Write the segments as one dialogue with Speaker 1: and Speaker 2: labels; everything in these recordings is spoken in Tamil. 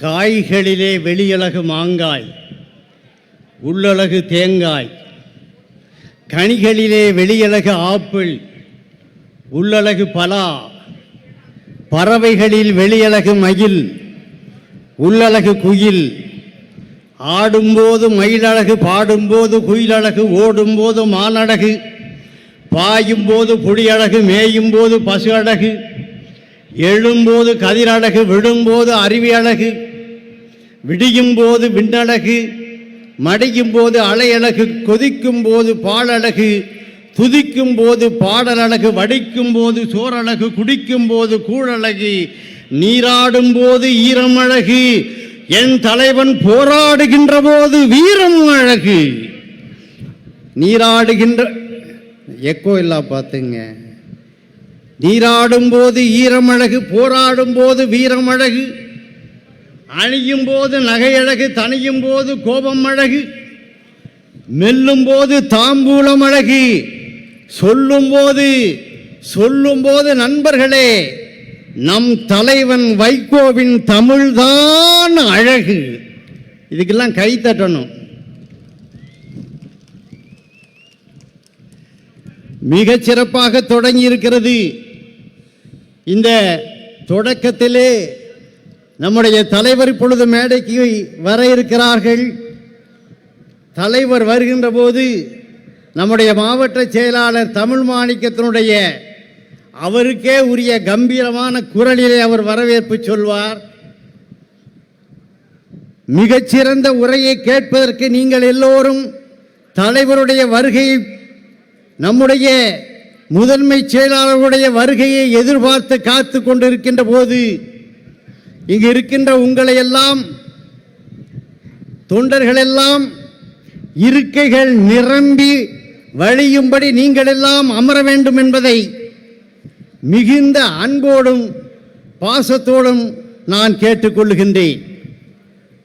Speaker 1: காய்களிலே வெளியழகு மாங்காய் உள்ளழகு தேங்காய். கனிகளிலே வெளியழகு ஆப்பிள் உள்ளழகு பலா. பறவைகளில் வெளியழகு மயில் உள்ளழகு குயில். ஆடும்போது மயிலழகு பாடும்போது குயிலழகு ஓடும்போது மானழகு. பாயும்போது புலியழகு மேயும்போது பசு அழகு எழும்போது கதிரழகு விழும்போது அருவி அழகு விடியும் போது விண்ணழகு மடியும் போது அலையழகு கொதிக்கும் போது பாலழகு துதிக்கும் போது பாடலழகு வடிக்கும் போது சோரழகு குடிக்கும் போது கூழழகு நீராடும் போது ஈரம் அழகு என் தலைவன் போராடுகின்ற போது வீரம் அழகு. நீராடுகின்ற எக்கோ இல்லா பார்த்துங்க நீராடும் போது ஈரமழகு போராடும் போது வீரமழகு அணியும் போது நகையழகு தனியும் போது கோபம் அழகு மெல்லும் போது தாம்பூலம் அழகு சொல்லும் போது சொல்லும் போது நண்பர்களே நம் தலைவன் வைகோவின் தமிழ்தான் அழகு. இதுக்கெல்லாம் கை தட்டணும். மிகச் சிறப்பாக தொடங்கி இருக்கிறது இந்த தொடக்கத்திலே நம்முடைய தலைவர் இப்பொழுது மேடைக்கு வர இருக்கிறார்கள். தலைவர் வருகின்ற போது நம்முடைய மாவட்ட செயலாளர் தமிழ் மாணிக்கத்தினுடைய அவருக்கே உரிய கம்பீரமான குரலிலே அவர் வரவேற்பு சொல்வார். மிகச்சிறந்த உரையை கேட்பதற்கு நீங்கள் எல்லோரும் தலைவருடைய வருகையை நம்முடைய முதன்மை செயலாளருடைய வருகையை எதிர்பார்த்து காத்து கொண்டிருக்கின்ற போது இங்கு இருக்கின்ற உங்களை எல்லாம் தொண்டர்கள் எல்லாம் இருக்கைகள் நிரம்பி வழியும்படி நீங்கள் எல்லாம் அமர வேண்டும் என்பதை மிகுந்த அன்போடும் பாசத்தோடும் நான் கேட்டுக்கொள்கின்றேன்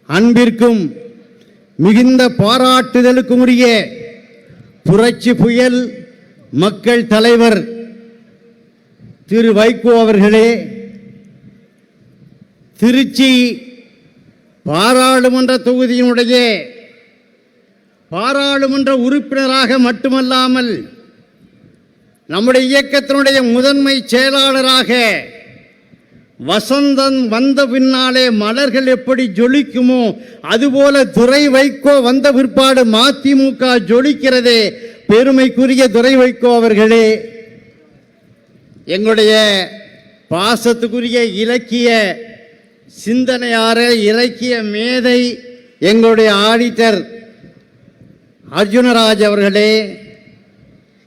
Speaker 1: அன்பிற்கும் மிகுந்த பாராட்டுதலுக்கும் உரிய புரட்சி புயல் மக்கள் தலைவர் திரு வைகோ அவர்களே திருச்சி பாராளுமன்ற தொகுதியினுடைய பாராளுமன்ற உறுப்பினராக மட்டுமல்லாமல் நம்முடைய இயக்கத்தினுடைய முதன்மை செயலாளராக வசந்தன் வந்த பின்னாலே மலர்கள் எப்படி ஜொலிக்குமோ அதுபோல துறை வைகோ வந்த பிற்பாடு மதிமுக ஜொலிக்கிறதே பெருமைக்குரிய துறை வைகோ அவர்களே எங்களுடைய பாசத்துக்குரிய இலக்கிய சிந்தனையார இலக்கிய மேதை எங்களுடைய ஆடிட்டர் அர்ஜுனராஜ் அவர்களே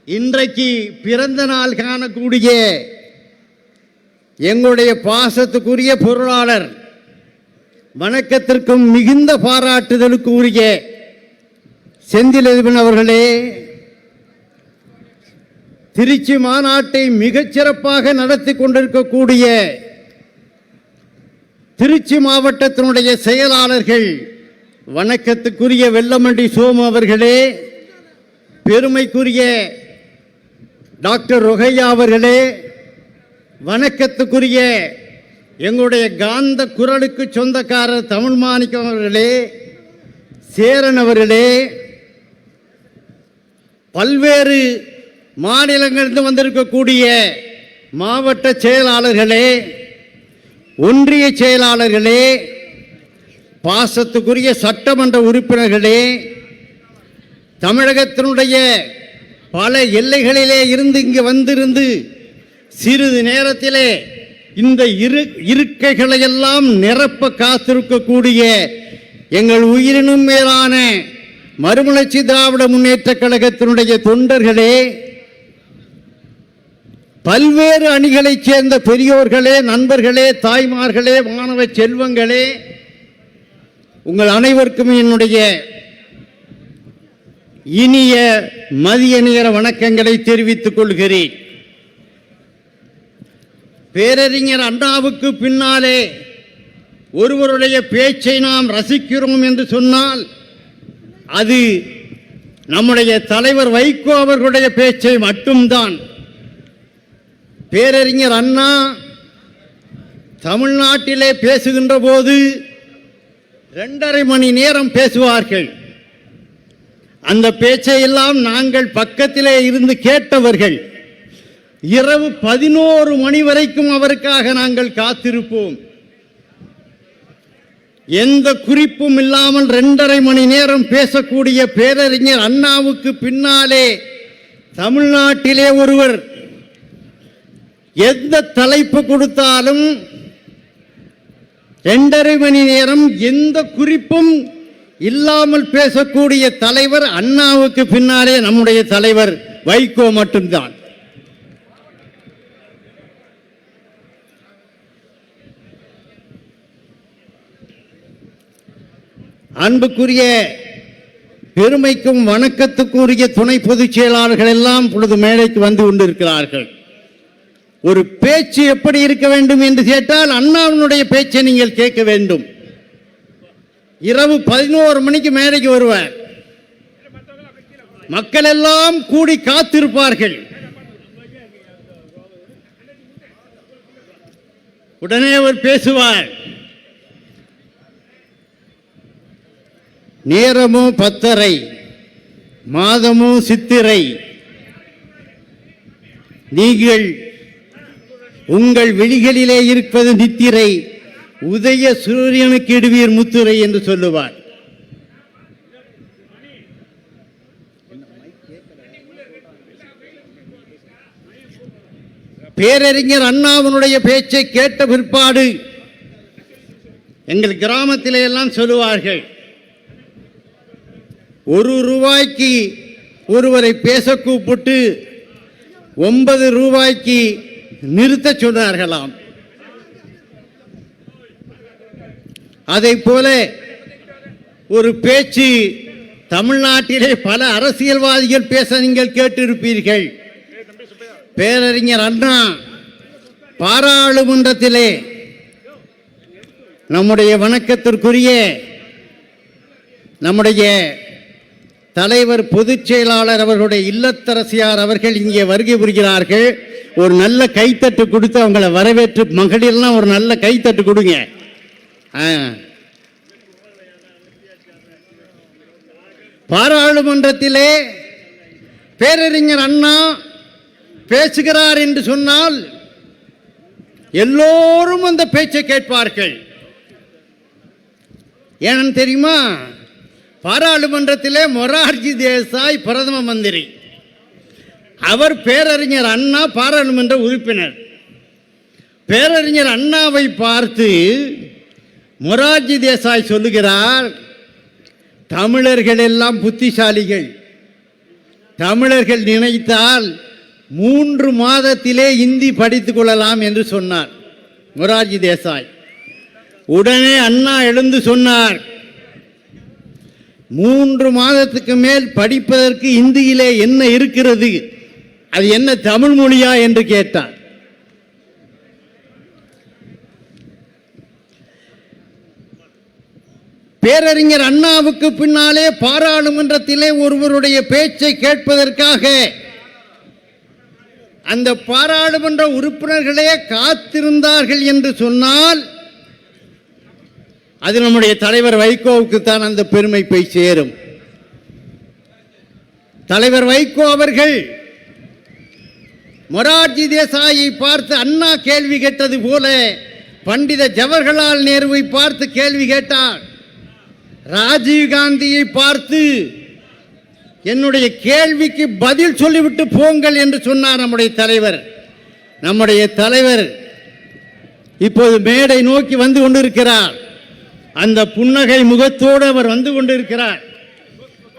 Speaker 1: இன்றைக்கு பிறந்த நாள் காணக்கூடிய எங்களுடைய பாசத்துக்குரிய பொருளாளர் வணக்கத்திற்கும் மிகுந்த பாராட்டுதலுக்கு உரிய செந்திலதிபன் அவர்களே திருச்சி மாநாட்டை மிகச்சிறப்பாக நடத்தி கொண்டிருக்கக்கூடிய திருச்சி மாவட்டத்தினுடைய செயலாளர்கள் வணக்கத்துக்குரிய வெள்ளமண்டி சோமு அவர்களே பெருமைக்குரிய டாக்டர் ரொகையா அவர்களே வணக்கத்துக்குரிய எங்களுடைய காந்த குரலுக்கு சொந்தக்காரர் தமிழ் மாணிக்கம் அவர்களே சேரன் அவர்களே பல்வேறு மாநிலங்களிலிருந்து வந்திருக்கக்கூடிய மாவட்ட செயலாளர்களே ஒன்றிய செயலாளர்களே பாசத்துக்குரிய சட்டமன்ற உறுப்பினர்களே தமிழகத்தினுடைய பல எல்லைகளிலே இருந்து இங்கு வந்திருந்து சிறிது நேரத்திலே இந்த இரு இருக்கைகளையெல்லாம் நிரப்ப காத்திருக்கக்கூடிய எங்கள் உயிரினும் மேலான மறுமலர்ச்சி திராவிட முன்னேற்ற கழகத்தினுடைய தொண்டர்களே பல்வேறு அணிகளைச் சேர்ந்த பெரியோர்களே நண்பர்களே தாய்மார்களே மாணவ செல்வங்களே உங்கள் அனைவருக்கும் என்னுடைய இனிய மதிய நேர வணக்கங்களை தெரிவித்துக் கொள்கிறேன். பேரறிஞர் அண்ணாவுக்கு பின்னாலே ஒருவருடைய பேச்சை நாம் ரசிக்கிறோம் என்று சொன்னால் அது நம்முடைய தலைவர் வைகோ அவர்களுடைய பேச்சை மட்டும்தான். பேரறிஞர் அண்ணா தமிழ்நாட்டிலே பேசுகின்ற போது ரெண்டரை மணி நேரம் பேசுவார்கள். அந்த பேச்சையெல்லாம் நாங்கள் பக்கத்திலே இருந்து கேட்டவர்கள். இரவு பதினோரு மணி வரைக்கும் அவருக்காக நாங்கள் காத்திருப்போம். எந்த குறிப்பும் இல்லாமல் ரெண்டரை மணி நேரம் பேசக்கூடிய பேரறிஞர் அண்ணாவுக்கு பின்னாலே தமிழ்நாட்டிலே ஒருவர் எந்த தலைப்பு கொடுத்தாலும் ரெண்டரை மணி நேரம் எந்த குறிப்பும் இல்லாமல் பேசக்கூடிய தலைவர் அண்ணாவுக்கு பின்னாலே நம்முடைய தலைவர் வைகோ மட்டும்தான். அன்புக்குரிய பெருமைக்கும் வணக்கத்துக்குரிய துணை பொதுச் செயலாளர்கள் எல்லாம் பொழுது மேடைக்கு வந்து கொண்டிருக்கிறார்கள். ஒரு பேச்சு எப்படி இருக்க வேண்டும் என்று கேட்டால் அண்ணாவினுடைய பேச்சை நீங்கள் கேட்க வேண்டும். இரவு பதினோரு மணிக்கு மேடைக்கு வருவார். மக்கள் எல்லாம் கூடி காத்திருப்பார்கள். உடனே அவர் பேசுவார். நேரமோ பத்தரை மாதமோ சித்திரை. நீங்கள் உங்கள் விழிகளிலே இருப்பது நித்திரை. உதய சூரியனுக்கு இடுவீர் முத்துரை என்று சொல்லுவார். பேரறிஞர் அண்ணாவுனுடைய பேச்சை கேட்ட பிற்பாடு எங்கள் கிராமத்திலே எல்லாம் சொல்லுவார்கள் ஒரு ரூபாய்க்கு ஒருவரை பேச கூப்பிட்டு ஒன்பது ரூபாய்க்கு நிறுத்த சொன்னார்களாம். அதை போல ஒரு பேச்சு தமிழ்நாட்டிலே பல அரசியல்வாதிகள் பேச நீங்கள் கேட்டிருப்பீர்கள். பேரறிஞர் அண்ணா பாராளுமன்றத்திலே நம்முடைய வணக்கத்திற்குரிய நம்முடைய தலைவர் பொதுச் செயலாளர் அவர்களுடைய இல்லத்தரசியார் அவர்கள் இங்கே வருகை புரிகிறார்கள். ஒரு நல்ல கைத்தட்டு கொடுத்து அவங்கள வரவேற்று மகளிர்லாம் ஒரு நல்ல கைத்தட்டு கொடுங்க. பாராளுமன்றத்திலே பேரறிஞர் அண்ணா பேசுகிறார் என்று சொன்னால் எல்லோரும் அந்த பேச்சை கேட்பார்கள். ஏன்னு தெரியுமா? பாராளுமன்றத்திலே மொரார்ஜி தேசாய் பிரதம மந்திரி. அவர் பேரறிஞர் அண்ணா பாராளுமன்ற உறுப்பினர். பேரறிஞர் அண்ணாவை பார்த்து மொரார்ஜி தேசாய் சொல்லுகிறார் தமிழர்கள் எல்லாம் புத்திசாலிகள். தமிழர்கள் நினைத்தால் மூன்று மாதத்திலே இந்தி படித்துக் கொள்ளலாம் என்று சொன்னார் மொரார்ஜி தேசாய். உடனே அண்ணா எழுந்து சொன்னார் மூன்று மாதத்துக்கு மேல் படிப்பதற்கு இந்தியிலே என்ன இருக்கிறது? அது என்ன தமிழ் மொழியா என்று கேட்டார். பேரறிஞர் அண்ணாவுக்கு பின்னாலே பாராளுமன்றத்திலே ஒருவருடைய பேச்சை கேட்பதற்காக அந்த பாராளுமன்ற உறுப்பினர்களே காத்திருந்தார்கள் என்று சொன்னால் அது நம்முடைய தலைவர் வைகோவுக்கு தான் அந்த பெருமை போய் சேரும். தலைவர் வைகோ அவர்கள் மொரார்ஜி தேசாயை பார்த்து அண்ணா கேள்வி கேட்டது போல பண்டித ஜவஹர்லால் நேருவை பார்த்து கேள்வி கேட்டார். ராஜீவ் காந்தியை பார்த்து என்னுடைய கேள்விக்கு பதில் சொல்லிவிட்டு போங்கள் என்று சொன்னார் நம்முடைய தலைவர். நம்முடைய தலைவர் இப்போது மேடை நோக்கி வந்து கொண்டிருக்கிறார். அந்த புன்னகை முகத்தோடு அவர் வந்து கொண்டிருக்கிறார்.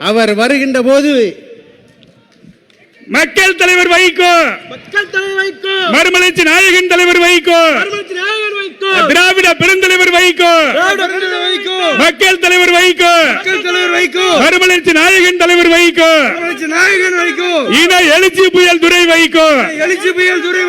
Speaker 1: அவர் வருகின்ற போது
Speaker 2: மக்கள் தலைவர் வைகோ!
Speaker 3: மக்கள் தலைவர் வைக்கோ
Speaker 2: மறுமலர்ச்சி நாயகன் தலைவர் வைகோ! திராவிட பெருந்தலைவர் வைகோ மக்கள் தலைவர் வைகோ மறுமலர்ச்சி நாயகன் தலைவர் வைகோ
Speaker 3: நாயகன் வைக்கோ.
Speaker 2: இன எழுச்சி புயல் துறை வைகோ
Speaker 3: எழுச்சி புயல் துறை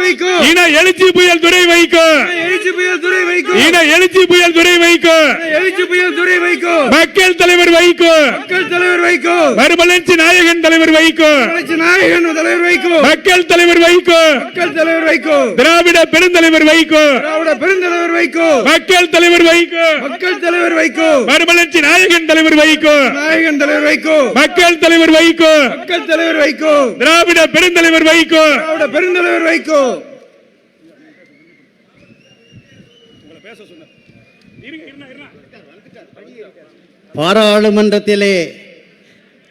Speaker 2: இன எழுச்சி புயல் துறை வைகோ
Speaker 3: எழுச்சி புயல் துறை
Speaker 2: இன எழுச்சி புயல் துறை வைகோ
Speaker 3: எழுச்சி புயல் துறை வைகோ
Speaker 2: மக்கள் தலைவர் வைகோ
Speaker 3: மக்கள் தலைவர் வைகோ
Speaker 2: மறுமலர்ச்சி நாயகன் தலைவர் வைகோ
Speaker 3: நாயகன் தலைவர் வைகோ
Speaker 2: மக்கள் தலைவர் வைகோ
Speaker 3: மக்கள் தலைவர் வைகோ
Speaker 2: திராவிட பெருந்தலைவர் வைகோ
Speaker 3: திராவிட பெருந்தலைவர் வைகோ
Speaker 2: மக்கள் தலைவர் வைகோ
Speaker 3: மக்கள் தலைவர் வைகோ
Speaker 2: மறுமலர்ச்சி நாயகன் தலைவர் வைகோ
Speaker 3: நாயகன் தலைவர் வைகோ
Speaker 2: மக்கள் தலைவர் வைகோ
Speaker 3: மக்கள் தலைவர் வைகோ
Speaker 2: திராவிட பெருந்தலைவர் வைகோ
Speaker 3: திராவிட பெருந்தலைவர் வைகோ
Speaker 1: பாராளுமன்றத்திலே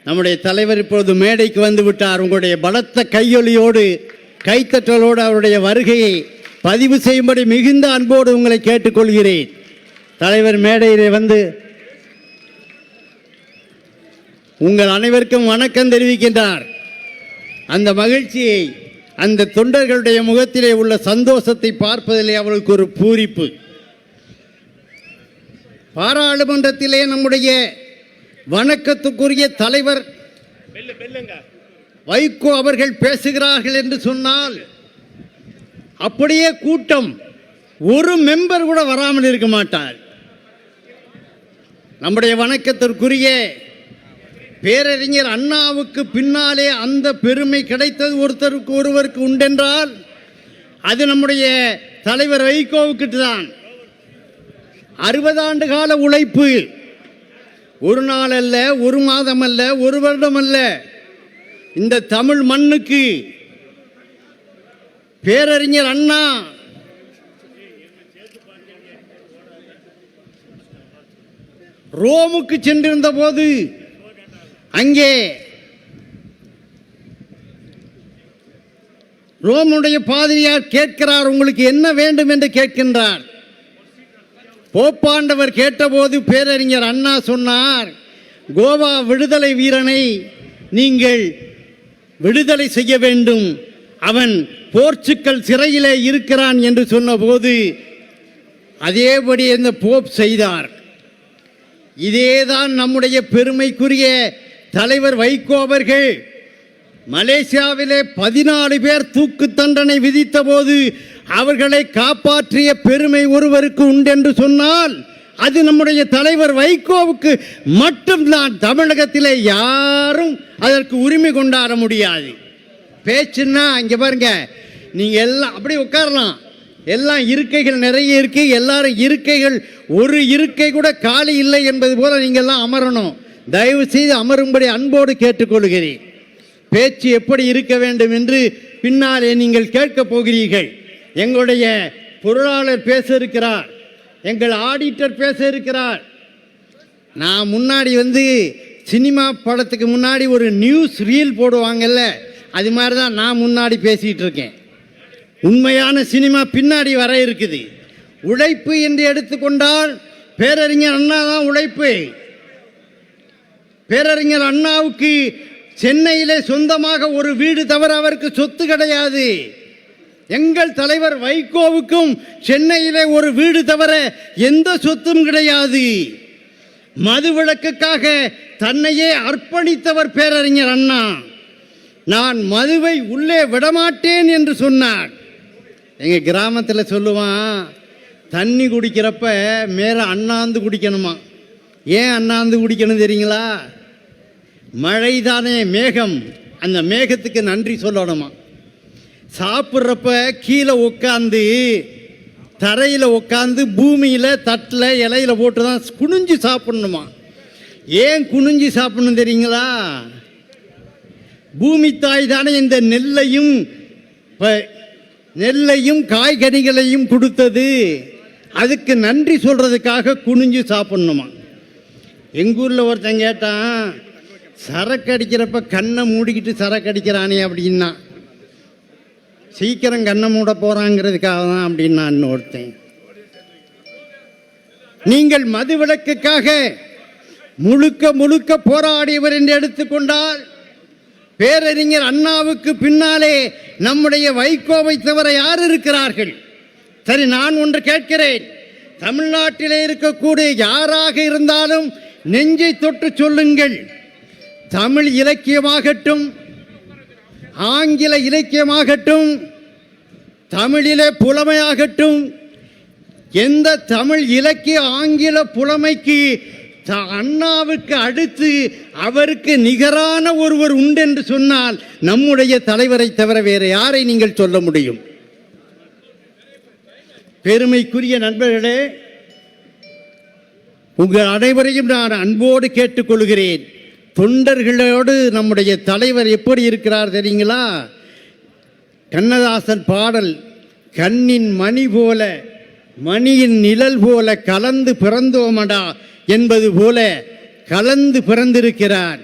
Speaker 1: நம்முடைய தலைவர் இப்பொழுது மேடைக்கு வந்து விட்டார். உங்களுடைய பலத்த கையொலியோடு கைத்தட்டலோடு அவருடைய வருகையை பதிவு செய்யும்படி மிகுந்த அன்போடு உங்களை கேட்டுக்கொள்கிறேன். தலைவர் மேடையிலே வந்து உங்கள் அனைவருக்கும் வணக்கம் தெரிவிக்கின்றார். அந்த மகிழ்ச்சியை அந்த தொண்டர்களுடைய முகத்திலே உள்ள சந்தோஷத்தை பார்ப்பதிலே அவளுக்கு ஒரு பூரிப்பு. பாராளுமன்றத்திலே நம்முடைய வணக்கத்துக்குரிய தலைவர் வைகோ அவர்கள் பேசுகிறார்கள் என்று சொன்னால் அப்படியே கூட்டம். ஒரு மெம்பர் கூட வராமல் இருக்க மாட்டார். நம்முடைய வணக்கத்திற்குரிய பேரறிஞர் அண்ணாவுக்கு பின்னாலே அந்த பெருமை கிடைத்தது ஒருத்தருக்கு ஒருவருக்கு உண்டென்றால் அது நம்முடைய தலைவர் வைகோவுக்கு தான். அறுபது ஆண்டு கால உழைப்பு. ஒரு நாள் அல்ல ஒரு மாதம் அல்ல ஒரு வருடம் அல்ல. இந்த தமிழ் மண்ணுக்கு பேரறிஞர் அண்ணா. ரோமுக்கு சென்றிருந்த போது அங்கே ரோமுடைய பாதிரியார் கேட்கிறார் உங்களுக்கு என்ன வேண்டும் என்று கேட்கின்றார். போப்பாண்டவர் கேட்டபோது பேரறிஞர் அண்ணா சொன்னார் கோவா விடுதலை வீரனை நீங்கள் விடுதலை செய்ய வேண்டும். அவன் போர்ச்சுக்கல் சிறையிலே இருக்கிறான் என்று சொன்னபோது அதேபடி இந்த போப் செய்தார். இதேதான் நம்முடைய பெருமைக்குரிய தலைவர் வைகோ அவர்கள் மலேசியாவிலே பதினாலு பேர் தூக்கு தண்டனை விதித்த போது அவர்களை காப்பாற்றிய பெருமை ஒருவருக்கு உண்டென்று சொன்னால் அது நம்முடைய தலைவர் வைகோவுக்கு மட்டும்தான். தமிழகத்திலே யாரும் அதற்கு உரிமை கொண்டாட முடியாது. பேச்சுன்னா இங்கே பாருங்க நீங்கள் எல்லாம் அப்படி உட்காரலாம். எல்லாம் இருக்கைகள் நிறைய இருக்கு எல்லாரும் இருக்கைகள் ஒரு இருக்கை கூட காலி இல்லை என்பது போல நீங்கள் எல்லாம் அமரணும். தயவு செய்து அமரும்படி அன்போடு கேட்டுக்கொள்கிறேன். பேச்சு எப்படி இருக்க வேண்டும் என்று பின்னாலே நீங்கள் கேட்கப் போகிறீர்கள். எங்களுடைய பொருளாளர் பேச இருக்கிறார். எங்கள் ஆடிட்டர் பேச இருக்கிறார். நான் முன்னாடி வந்து சினிமா படத்துக்கு முன்னாடி ஒரு நியூஸ் ரீல் போடுவாங்கல்ல அது மாதிரி தான் நான் முன்னாடி பேசிகிட்டு இருக்கேன் உண்மையான சினிமா பின்னாடி வர இருக்குது. உழைப்பு என்று எடுத்துக்கொண்டால் பேரறிஞர் அண்ணா தான் உழைப்பு. பேரறிஞர் அண்ணாவுக்கு சென்னையிலே சொந்தமாக ஒரு வீடு தவிர அவருக்கு சொத்து கிடையாது. எங்கள் தலைவர் வைகோவுக்கும் சென்னையிலே ஒரு வீடு தவிர எந்த சொத்தும் கிடையாது. மதுவிலக்குக்காக தன்னையே அர்ப்பணித்தவர் பேரறிஞர் அண்ணா. நான் மதுவை உள்ளே விடமாட்டேன் என்று சொன்னான். எங்கள் கிராமத்தில் சொல்லுவான் தண்ணி குடிக்கிறப்ப மேலே அண்ணாந்து குடிக்கணுமா? ஏன் அண்ணாந்து குடிக்கணும் தெரியுங்களா? மழை தானே மேகம். அந்த மேகத்துக்கு நன்றி சொல்லணுமா? சாப்பிட்றப்ப கீழே உட்காந்து தரையில் உட்காந்து பூமியில் தட்டில் இலையில போட்டு தான் குனிஞ்சு சாப்பிடணுமா? ஏன் குனிஞ்சு சாப்பிடணும் தெரியுங்களா? பூமி தாய் தானே இந்த நெல்லையும் ப- நெல்லையும் காய்கறிகளையும் கொடுத்தது. அதுக்கு நன்றி சொல்கிறதுக்காக குனிஞ்சு சாப்பிடணுமா? எங்கூரில் ஒருத்தன் கேட்டான் சரக்கு அடிக்கிறப்ப கண்ணை மூடிக்கிட்டு சரக்கு அடிக்கிறானே அப்படின்னா சீக்கிரம் கண்ணை மூட போகிறாங்கிறதுக்காக தான் அப்படின்னா ஒருத்தன். நீங்கள் மதுவிலக்குக்காக முழுக்க முழுக்க போராடியவர் என்று எடுத்துக்கொண்டால் பேரறிஞர் அண்ணாவுக்கு பின்னாலே நம்முடைய வைகோவை தவிர யார் இருக்கிறார்கள்? சரி நான் ஒன்று கேட்கிறேன். தமிழ்நாட்டிலே இருக்கக்கூடிய யாராக இருந்தாலும் நெஞ்சை தொட்டு சொல்லுங்கள். தமிழ் இலக்கியமாகட்டும் ஆங்கில இலக்கியமாகட்டும் தமிழிலே புலமையாகட்டும் எந்த தமிழ் இலக்கிய ஆங்கில புலமைக்கு அண்ணாவுக்கு அடுத்து அவருக்கு நிகரான ஒருவர் உண்டென்று சொன்னால் நம்முடைய தலைவரை தவிர வேறு யாரை நீங்கள் சொல்ல முடியும்? பெருமைக்குரிய நண்பர்களே உங்கள் அனைவரையும் நான் அன்போடு கேட்டுக்கொள்கிறேன். தொண்டர்களோடு நம்முடைய தலைவர் எப்படி இருக்கிறார் தெரியுங்களா? கண்ணதாசன் பாடல் கண்ணின் மணி போல மணியின் நிழல் போல கலந்து பிறந்தோமடா என்பது போல கலந்து பிறந்திருக்கிறார்.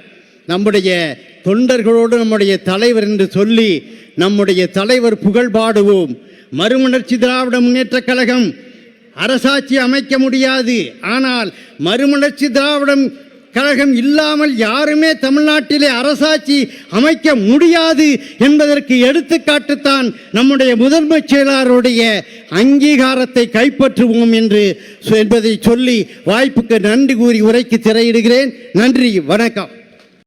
Speaker 1: நம்முடைய தொண்டர்களோடு நம்முடைய தலைவர் என்று சொல்லி நம்முடைய தலைவர் புகழ் பாடுவோம். மறுமலர்ச்சி திராவிட முன்னேற்றக் கழகம் அரசாட்சி அமைக்க முடியாது. ஆனால் மறுமலர்ச்சி திராவிடம் கழகம் இல்லாமல் யாருமே தமிழ்நாட்டிலே அரசாட்சி அமைக்க முடியாது என்பதற்கு எடுத்துக்காட்டுத்தான் நம்முடைய முதன்மைச் செயலாளருடைய அங்கீகாரத்தை கைப்பற்றுவோம் என்று என்பதை சொல்லி வாய்ப்புக்கு நன்றி கூறி உரைக்கு திரையிடுகிறேன். நன்றி வணக்கம்.